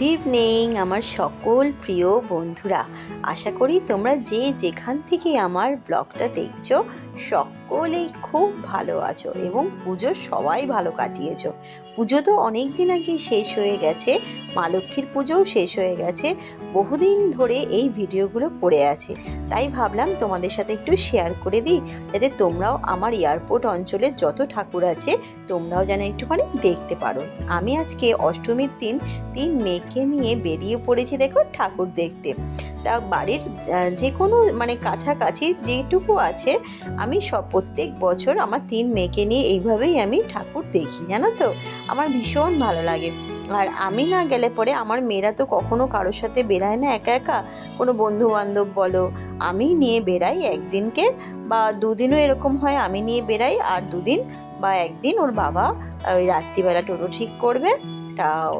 Good evening আমার সকল প্রিয় বন্ধুরা। আশা করি তোমরা যে যেখান থেকে আমার ব্লগটা দেখছ, সকলেই খুব ভালো আছো এবং পুজো সবাই ভালো কাটিয়েছো। পুজো তো অনেক দিন আগে শেষ হয়ে গেছে, মা লক্ষ্মীর পুজোও শেষ হয়ে গেছে, বহুদিন ধরে এই ভিডিওগুলো পড়ে আছে। তাই ভাবলাম তোমাদের সাথে একটু শেয়ার করে দিই, যাতে তোমরাও আমার এয়ারপোর্ট অঞ্চলের যত ঠাকুর আছে, তোমরাও যেন একটুখানি দেখতে পারো। আমি আজকে অষ্টমীর দিন তিন মেয়েকে নিয়ে বেরিয়ে পড়েছি দেখো ঠাকুর দেখতে। তা বাড়ির যে কোনো মানে কাছাকাছি যেটুকু আছে, আমি সব প্রত্যেক বছর আমার তিন মেয়েকে নিয়ে এইভাবেই আমি ঠাকুর দেখি, জানো তো? আমার ভীষণ ভালো লাগে। আর আমি না গেলে পরে আমার মেয়েরা তো কখনো কারোর সাথে বেরায় না একা একা। কোনো বন্ধু বান্ধব বলো, আমি নিয়ে বেরাই একদিনকে বা দুদিনও এরকম হয় আমি নিয়ে বেরাই আর দুদিন বা একদিন ওর বাবা ওই রাত্রিবেলা টোটো ঠিক করবে।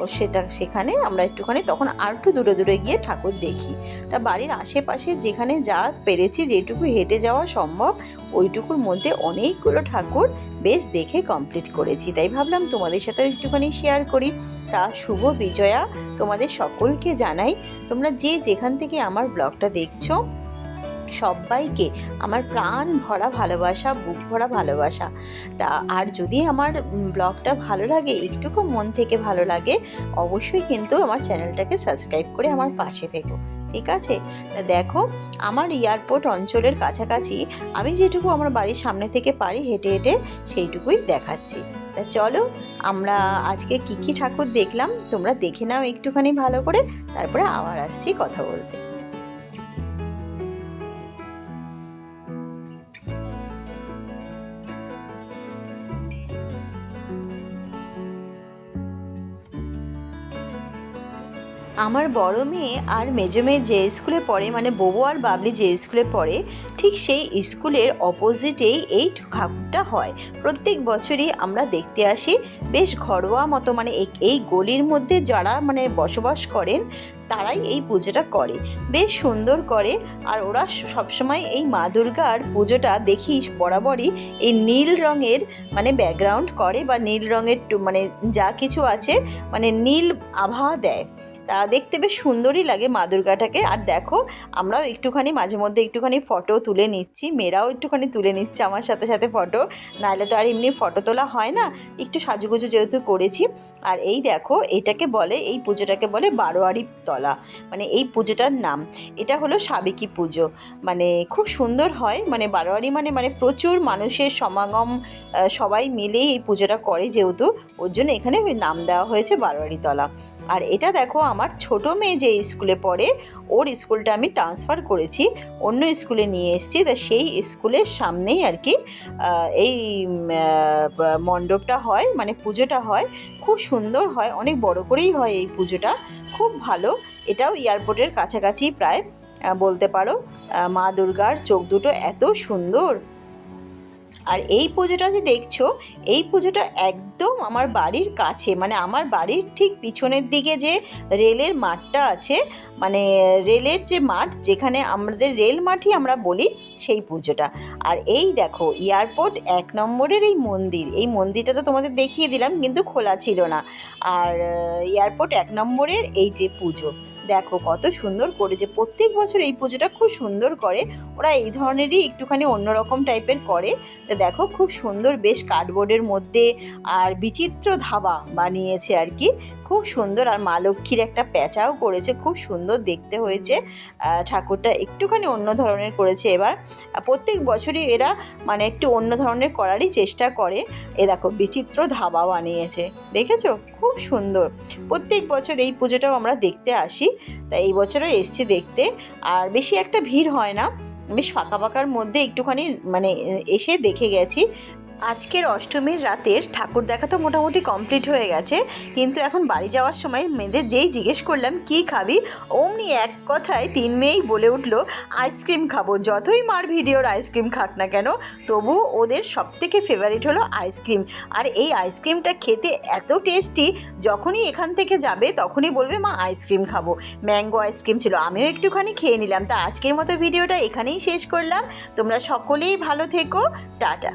সেটা সেখানে আমরা একটুখানি তখন আর একটু দূরে দূরে গিয়ে ঠাকুর দেখি। তা বাড়ির আশেপাশে যেখানে যা পেরেছি, যেটুকু হেঁটে যাওয়া সম্ভব, ওইটুকুর মধ্যে অনেকগুলো ঠাকুর বেশ দেখে কমপ্লিট করেছি। তাই ভাবলাম তোমাদের সাথে একটুখানি শেয়ার করি। তা শুভ বিজয়া তোমাদের সকলকে জানাই। তোমরা যে যেখান থেকে আমার ব্লগটা দেখছ সবাইকে আমার প্রাণ ভরা ভালোবাসা, বুক ভরা ভালোবাসা। তা আর যদি আমার ব্লগটা ভালো লাগে, একটুকু মন থেকে ভালো লাগে, অবশ্যই কিন্তু আমার চ্যানেলটাকে সাবস্ক্রাইব করে আমার পাশে থেকো, ঠিক আছে? তা দেখো, আমার এয়ারপোর্ট অঞ্চলের কাছাকাছি আমি যেটুকু আমার বাড়ির সামনে থেকে পারি, হেঁটে হেঁটে সেইটুকুই দেখাচ্ছি। তা চলো, আমরা আজকে কী কী ঠাকুর দেখলাম, তোমরা দেখে নাও একটুখানি ভালো করে, তারপরে আবার আসছি কথা বলতে। আমার বড় মেয়ে আর মেজো মেয়ে যে স্কুলে পড়ে মানে ববু আর বাবলি যে স্কুলে পড়ে, ঠিক সেই স্কুলের অপোজিটেই এই ঠাকুরটা হয়। প্রত্যেক বছরই আমরা দেখতে আসি। বেশ ঘরোয়া মতো মানে এই- গলির মধ্যে যারা মানে বসবাস করেন, তারাই এই পুজোটা করে। বেশ সুন্দর করে। আর ওরা সবসময় এই মা দুর্গার পুজোটা দেখি বরাবরই এই নীল রঙের মানে ব্যাকগ্রাউন্ড করে বা নীল রঙের মানে যা কিছু আছে মানে নীল আভা দেয়। তা দেখতে বেশ সুন্দরই লাগে মা দুর্গাটাকে। আর দেখো, আমরাও একটুখানি মাঝে মধ্যে একটুখানি ফটো তুলে নিচ্ছি। মেয়েরাও একটুখানি তুলে নিচ্ছে আমার সাথে সাথে ফটো নাহলে তো আর এমনি ফটো তোলা হয় না। একটু সাজুগুজু যেহেতু করেছি। আর এই দেখো, এটাকে বলে, এই পুজোটাকে বলে বারোয়ারি তলা। মানে এই পুজোটার নাম। এটা হলো সাবেকি পুজো। মানে খুব সুন্দর হয়। মানে বারোয়ারি মানে মানে প্রচুর মানুষের সমাগম সবাই মিলেই এই পুজোটা করে যেহেতু। ওর জন্য এখানে নাম দেওয়া হয়েছে বারোয়ারি তলা। আর এটা দেখো আমার ছোট মেয়ে যে স্কুলে পড়ে, ওর স্কুলটা আমি ট্রান্সফার করেছি, অন্য স্কুলে নিয়ে এসেছি, তা সেই স্কুলের সামনেই আর কি এই মণ্ডপটা হয় মানে পুজোটা হয়, খুব সুন্দর হয়, অনেক বড় করেই হয় এই পুজোটা, খুব ভালো, এটাও এয়ারপোর্টের কাছাকাছি প্রায় বলতে পারো মা দুর্গার চোখ দুটো এত সুন্দর আর এই পুজোটা যে দেখছ, এই পুজোটা একদম আমার বাড়ির কাছে মানে আমার বাড়ির ঠিক পিছনের দিকে যে রেলের মাঠটা আছে মানে রেলের যে মাঠ, যেখানে আমাদের রেল মাঠই আমরা বলি সেই পুজোটা। আর এই দেখো, এয়ারপোর্ট এক নম্বরের এই মন্দির, এই মন্দিরটা তো তোমাদের দেখিয়ে দিলাম, কিন্তু খোলা ছিল না। আর এয়ারপোর্ট এক নম্বরের এই যে পুজো। দেখো কত সুন্দর করেছে প্রত্যেক বছর এই পুজোটা খুব সুন্দর করে, ওরা এই ধরনেরই একটুখানি অন্যরকম টাইপের করে। তো দেখো খুব সুন্দর বেশ কার্ডবোর্ডের মধ্যে আর বিচিত্র ধাবা বানিয়েছে আর কি। খুব সুন্দর আর মা লক্ষ্মীর একটা প্যাঁচাও করেছে, খুব সুন্দর দেখতে হয়েছে। ঠাকুরটা একটুখানি অন্য ধরনের করেছে এবার। প্রত্যেক বছরই এরা মানে একটু অন্য ধরনের করারই চেষ্টা করে। এ দেখো বিচিত্র ধাবা বানিয়েছে, দেখেছ? খুব সুন্দর। প্রত্যেক বছর এই পুজোটাও আমরা দেখতে আসি। তাই এই বছরও এসছি দেখতে। আর বেশি একটা ভিড় হয় না। বেশ ফাঁকা ফাঁকার মধ্যে একটুখানি মানে এসে দেখে গেছি। আজকের অষ্টমীর রাতের ঠাকুর দেখা তো মোটামুটি কমপ্লিট হয়ে গেছে, কিন্তু এখন বাড়ি যাওয়ার সময় মেয়েদের যেই জিজ্ঞেস করলাম, কি খাবি? অমনি এক কথায় তিন মেয়েই বলে উঠল, আইসক্রিম খাব, যতই মার ভিডিওর আইসক্রিম খাক না কেন, তবু ওদের সব থেকে ফেভারিট হলো আইসক্রিম। আর এই আইসক্রিমটা খেতে এত টেস্টি যখনই এখান থেকে যাবে তখনই বলবে, মা, আইসক্রিম খাব। ম্যাঙ্গো আইসক্রিম ছিল, আমিও একটুখানি খেয়ে নিলাম। তা আজকের মতো ভিডিওটা এখানেই শেষ করলাম। তোমরা সকলেই ভালো থেকো। টাটা।